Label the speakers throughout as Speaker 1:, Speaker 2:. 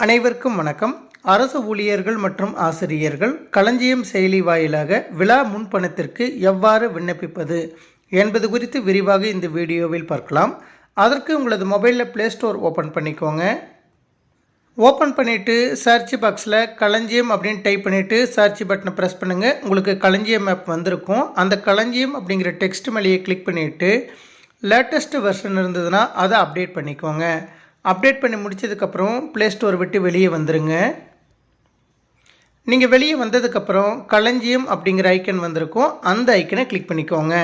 Speaker 1: அனைவருக்கும் வணக்கம். அரசு ஊழியர்கள் மற்றும் ஆசிரியர்கள் களஞ்சியம் செயலி வாயிலாக விழா முன்பணத்திற்கு எவ்வாறு விண்ணப்பிப்பது என்பது குறித்து விரிவாக இந்த வீடியோவில் பார்க்கலாம். அதற்கு உங்களது மொபைலில் ப்ளே ஸ்டோர் ஓப்பன் பண்ணிக்கோங்க. ஓப்பன் பண்ணிவிட்டு சர்ச் பாக்ஸில் களஞ்சியம் அப்படின்னு டைப் பண்ணிவிட்டு சர்ச் பட்டனை ப்ரெஸ் பண்ணுங்கள் உங்களுக்கு களஞ்சியம் ஆப் வந்திருக்கும். அந்த களஞ்சியம் அப்படிங்கிற டெக்ஸ்ட் மேலேயே கிளிக் பண்ணிவிட்டு லேட்டஸ்ட் வெர்ஷன் இருந்ததுன்னா அதை அப்டேட் பண்ணிக்கோங்க. அப்டேட் பண்ணி முடிச்சதுக்கப்புறம் ப்ளே ஸ்டோர் விட்டு வெளியே வந்துடுங்க நீங்கள் வெளியே வந்ததுக்கப்புறம் களஞ்சியம் அப்படிங்கிற ஐக்கன் வந்திருக்கும். அந்த ஐக்கனை கிளிக் பண்ணிக்கோங்க.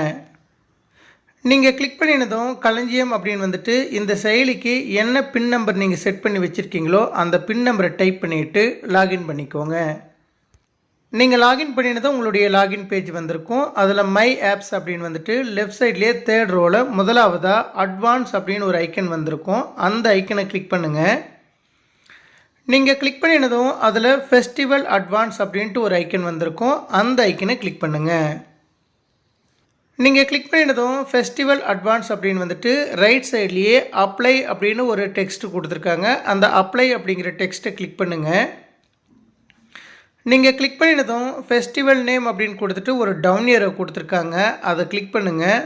Speaker 1: நீங்கள் கிளிக் பண்ணினதும் களஞ்சியம் அப்படின்னு வந்துட்டு இந்த செயலிக்கு என்ன பின் நம்பர் நீங்கள் செட் பண்ணி வச்சுருக்கீங்களோ அந்த பின் நம்பரை டைப் பண்ணிவிட்டு லாகின் பண்ணிக்கோங்க. நீங்கள் லாகின் பண்ணினதும் உங்களுடைய லாகின் பேஜ் வந்திருக்கும். அதில் மை ஆப்ஸ் அப்படின்னு வந்துட்டு லெஃப்ட் சைட்லேயே தேர்ட் ரோவில் முதலாவதாக அட்வான்ஸ் அப்படின்னு ஒரு ஐக்கன் வந்திருக்கும். அந்த ஐக்கனை கிளிக் பண்ணுங்கள் நீங்கள் கிளிக் பண்ணினதும் அதில் ஃபெஸ்டிவல் அட்வான்ஸ் அப்படின்ட்டு ஒரு ஐக்கன் வந்திருக்கும். அந்த ஐக்கனை கிளிக் பண்ணுங்கள் நீங்கள் கிளிக் பண்ணினதும் ஃபெஸ்டிவல் அட்வான்ஸ் அப்படின்னு வந்துட்டு ரைட் சைட்லேயே அப்ளை அப்படின்னு ஒரு டெக்ஸ்ட் கொடுத்துருக்காங்க. அந்த அப்ளை அப்படிங்கிற டெக்ஸ்ட்டை கிளிக் பண்ணுங்கள் நீங்கள் கிளிக் பண்ணினதும் ஃபெஸ்டிவல் நேம் அப்படின்னு கொடுத்துட்டு ஒரு டவுன் இயரை கொடுத்துருக்காங்க. அதை கிளிக் பண்ணுங்கள்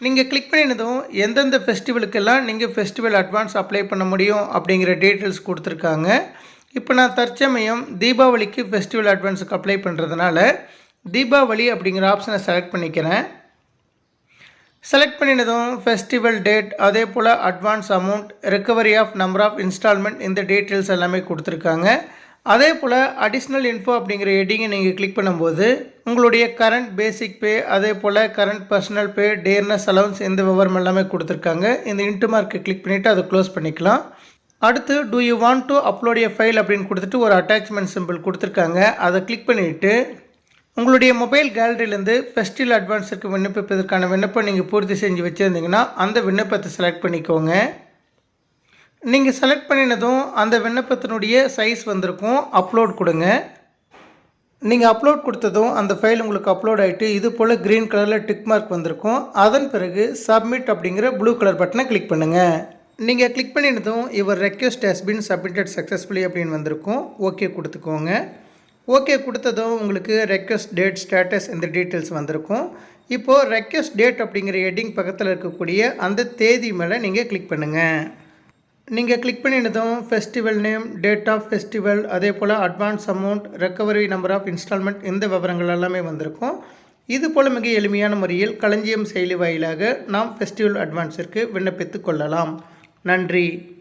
Speaker 1: நீங்கள் கிளிக் பண்ணினதும் எந்தெந்த ஃபெஸ்டிவலுக்கெல்லாம் நீங்கள் ஃபெஸ்டிவல் அட்வான்ஸ் அப்ளை பண்ண முடியும் அப்படிங்கிற டீட்டெயில்ஸ் கொடுத்துருக்காங்க. இப்போ நான் தற்சமயம் தீபாவளிக்கு ஃபெஸ்டிவல் அட்வான்ஸுக்கு அப்ளை பண்ணுறதுனால தீபாவளி அப்படிங்கிற ஆப்ஷனை செலக்ட் பண்ணிக்கிறேன். செலக்ட் பண்ணினதும் ஃபெஸ்டிவல் டேட் அதே போல் advance amount recovery of number of instalment இந்த டீட்டெயில்ஸ் எல்லாமே கொடுத்துருக்காங்க. அதே போல் அடிஷ்னல் இன்ஃபோ அப்படிங்கிற ஹெட்டிங்கை நீங்கள் கிளிக் பண்ணும்போது உங்களுடைய கரண்ட் பேசிக் பே அதே போல் current personal pay dearness allowance இந்த விவரம் எல்லாமே கொடுத்துருக்காங்க. இந்த இன்ட்டு மார்க்கை கிளிக் பண்ணிவிட்டு அதை க்ளோஸ் பண்ணிக்கலாம். அடுத்து do you want to upload a file அப்படின்னு கொடுத்துட்டு ஒரு அட்டாச்மெண்ட் சிம்பிள் கொடுத்துருக்காங்க. அதை கிளிக் பண்ணிவிட்டு உங்களுடைய மொபைல் கேலரியிலேருந்து ஃபெஸ்டிவல் அட்வான்ஸுக்கு விண்ணப்பிப்பதற்கான விண்ணப்பம் நீங்கள் பூர்த்தி செஞ்சு வச்சுருந்தீங்கன்னா அந்த விண்ணப்பத்தை செலக்ட் பண்ணிக்கோங்க. நீங்கள் செலக்ட் பண்ணினதும் அந்த விண்ணப்பத்தினுடைய சைஸ் வந்திருக்கும். அப்லோட் கொடுங்க. நீங்கள் அப்லோட் கொடுத்ததும் அந்த ஃபைல் உங்களுக்கு அப்லோட் ஆகிட்டு இது போல் க்ரீன் கலரில் டிக் மார்க் வந்திருக்கும். அதன் பிறகு சப்மிட் அப்படிங்கிற ப்ளூ கலர் பட்டனை கிளிக் பண்ணுங்கள் நீங்கள் கிளிக் பண்ணினதும் இவர் ரெக்வஸ்ட் ஹஸ்பின் சப்மிட்டட் சக்ஸஸ்ஃபுல்லி அப்படின்னு வந்திருக்கும். ஓகே கொடுத்துக்கோங்க. ஓகே கொடுத்ததும் உங்களுக்கு ரெக்வஸ்ட் டேட் ஸ்டேட்டஸ் இந்த டீட்டெயில்ஸ் வந்திருக்கும். இப்போது ரெக்வஸ்ட் டேட் அப்படிங்கிற ஹெட்டிங் பக்கத்தில் இருக்கக்கூடிய அந்த தேதி மேலே நீங்கள் கிளிக் பண்ணுங்கள் நீங்கள் click பண்ணினதும் festival name date of festival அதே போல் advance amount recovery number of instalment இந்த விவரங்கள் எல்லாமே வந்திருக்கும். இது போல் மிக எளிமையான முறையில் களஞ்சியம் செயலி வாயிலாக நாம் ஃபெஸ்டிவல் அட்வான்ஸிற்கு விண்ணப்பித்து கொள்ளலாம். நன்றி.